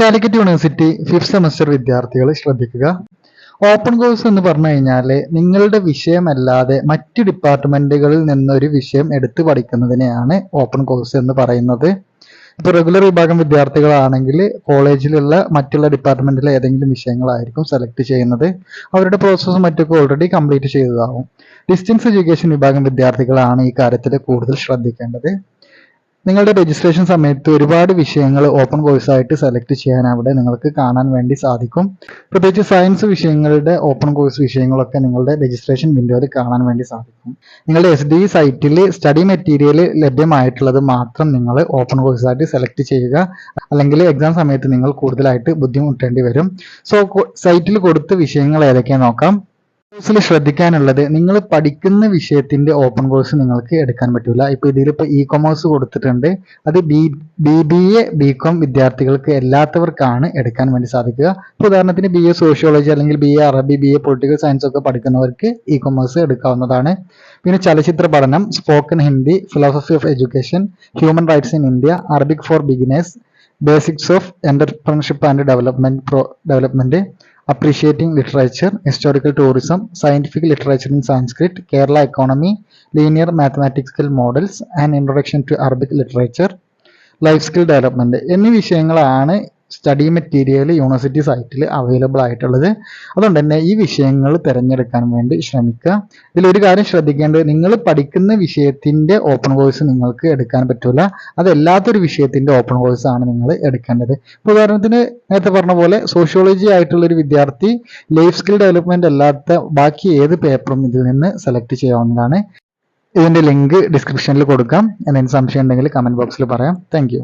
Calicut university fifth semester വിദ്യാർത്ഥികൾ ശ്രദ്ധിക്കുക. Open course എന്ന് പറഞ്ഞു കഴിഞ്ഞാൽ നിങ്ങളുടെ വിഷയമല്ലാതെ മറ്റു ഡിപ്പാർട്ട്മെന്റുകളിൽ നിന്നൊരു വിഷയം എടുത്തു പഠിക്കുന്നതിനെയാണ് ഓപ്പൺ കോഴ്സ് എന്ന് പറയുന്നത്. ഇപ്പോൾ റെഗുലർ വിഭാഗം വിദ്യാർത്ഥികളാണെങ്കിൽ കോളേജിലുള്ള മറ്റുള്ള ഡിപ്പാർട്ട്മെന്റിലെ ഏതെങ്കിലും വിഷയങ്ങളായിരിക്കും സെലക്ട് ചെയ്യുന്നത്. അവരുടെ പ്രോസസ്സ് മറ്റൊക്കെ ഓൾറെഡി കംപ്ലീറ്റ് ചെയ്തതാവും. ഡിസ്റ്റൻസ് എഡ്യൂക്കേഷൻ വിഭാഗം വിദ്യാർത്ഥികളാണ് ഈ കാര്യത്തിൽ കൂടുതൽ ശ്രദ്ധിക്കേണ്ടത്. നിങ്ങളുടെ രജിസ്ട്രേഷൻ സമയത്ത് ഒരുപാട് വിഷയങ്ങൾ ഓപ്പൺ കോഴ്സായിട്ട് സെലക്ട് ചെയ്യാൻ അവിടെ നിങ്ങൾക്ക് കാണാൻ വേണ്ടി സാധിക്കും. പ്രത്യേകിച്ച് സയൻസ് വിഷയങ്ങളുടെ ഓപ്പൺ കോഴ്സ് വിഷയങ്ങളൊക്കെ നിങ്ങളുടെ രജിസ്ട്രേഷൻ വിൻഡോയിൽ കാണാൻ വേണ്ടി സാധിക്കും. നിങ്ങളുടെ എസ് ഡി സൈറ്റിൽ സ്റ്റഡി മെറ്റീരിയൽ ലഭ്യമായിട്ടുള്ളത് മാത്രം നിങ്ങൾ ഓപ്പൺ കോഴ്സായിട്ട് സെലക്ട് ചെയ്യുക. അല്ലെങ്കിൽ എക്സാം സമയത്ത് നിങ്ങൾ കൂടുതലായിട്ട് ബുദ്ധിമുട്ടേണ്ടി വരും. സോ സൈറ്റിൽ കൊടുത്ത വിഷയങ്ങൾ ഏതൊക്കെയാണെന്ന് നോക്കാം. കോഴ്സിൽ ശ്രദ്ധിക്കാനുള്ളത് നിങ്ങൾ പഠിക്കുന്ന വിഷയത്തിന്റെ ഓപ്പൺ കോഴ്സ് നിങ്ങൾക്ക് എടുക്കാൻ പറ്റില്ല ഇപ്പൊ ഇതിൽ ഇപ്പൊ ഇ കൊമേഴ്സ് കൊടുത്തിട്ടുണ്ട്. അത് B B B A B com വിദ്യാർത്ഥികൾക്ക് എല്ലാത്തവർക്കാണ് എടുക്കാൻ വേണ്ടി സാധിക്കുക. ഉദാഹരണത്തിന് ബി എ സോഷ്യോളജി അല്ലെങ്കിൽ B A Arabi B A political science ഒക്കെ പഠിക്കുന്നവർക്ക് ഇ കൊമേഴ്സ് എടുക്കാവുന്നതാണ്. പിന്നെ ചലച്ചിത്ര പഠനം spoken Hindi philosophy of education human rights in India Arabic for beginners basics of entrepreneurship and development pro development appreciating literature, historical tourism, scientific literature in Sanskrit, Kerala economy, linear mathematical models, and introduction to Arabic literature, life skill development എന്നീ വിഷയങ്ങളാണ് study material university സൈറ്റിൽ available ആയിട്ടുള്ളത്. അതുകൊണ്ട് തന്നെ ഈ വിഷയങ്ങൾ തിരഞ്ഞെടുക്കാൻ വേണ്ടി ശ്രമിക്കുക. ഇതിലൊരു കാര്യം ശ്രദ്ധിക്കേണ്ടത് നിങ്ങൾ പഠിക്കുന്ന വിഷയത്തിന്റെ ഓപ്പൺ കോഴ്സ് നിങ്ങൾക്ക് എടുക്കാൻ പറ്റില്ല അതല്ലാത്തൊരു വിഷയത്തിന്റെ ഓപ്പൺ കോഴ്സ് ആണ് നിങ്ങൾ എടുക്കേണ്ടത്. ഇപ്പോൾ ഉദാഹരണത്തിന് നേരത്തെ പറഞ്ഞ പോലെ സോഷ്യോളജി ആയിട്ടുള്ളൊരു വിദ്യാർത്ഥി ലൈഫ് സ്കിൽ ഡെവലപ്മെന്റ് അല്ലാത്ത ബാക്കി ഏത് പേപ്പറും ഇതിൽ നിന്ന് സെലക്ട് ചെയ്യാവുന്നതാണ്. ഇതിന്റെ ലിങ്ക് ഡിസ്ക്രിപ്ഷനിൽ കൊടുക്കാം. എന്തെങ്കിലും സംശയം ഉണ്ടെങ്കിൽ കമന്റ് ബോക്സിൽ പറയാം. താങ്ക്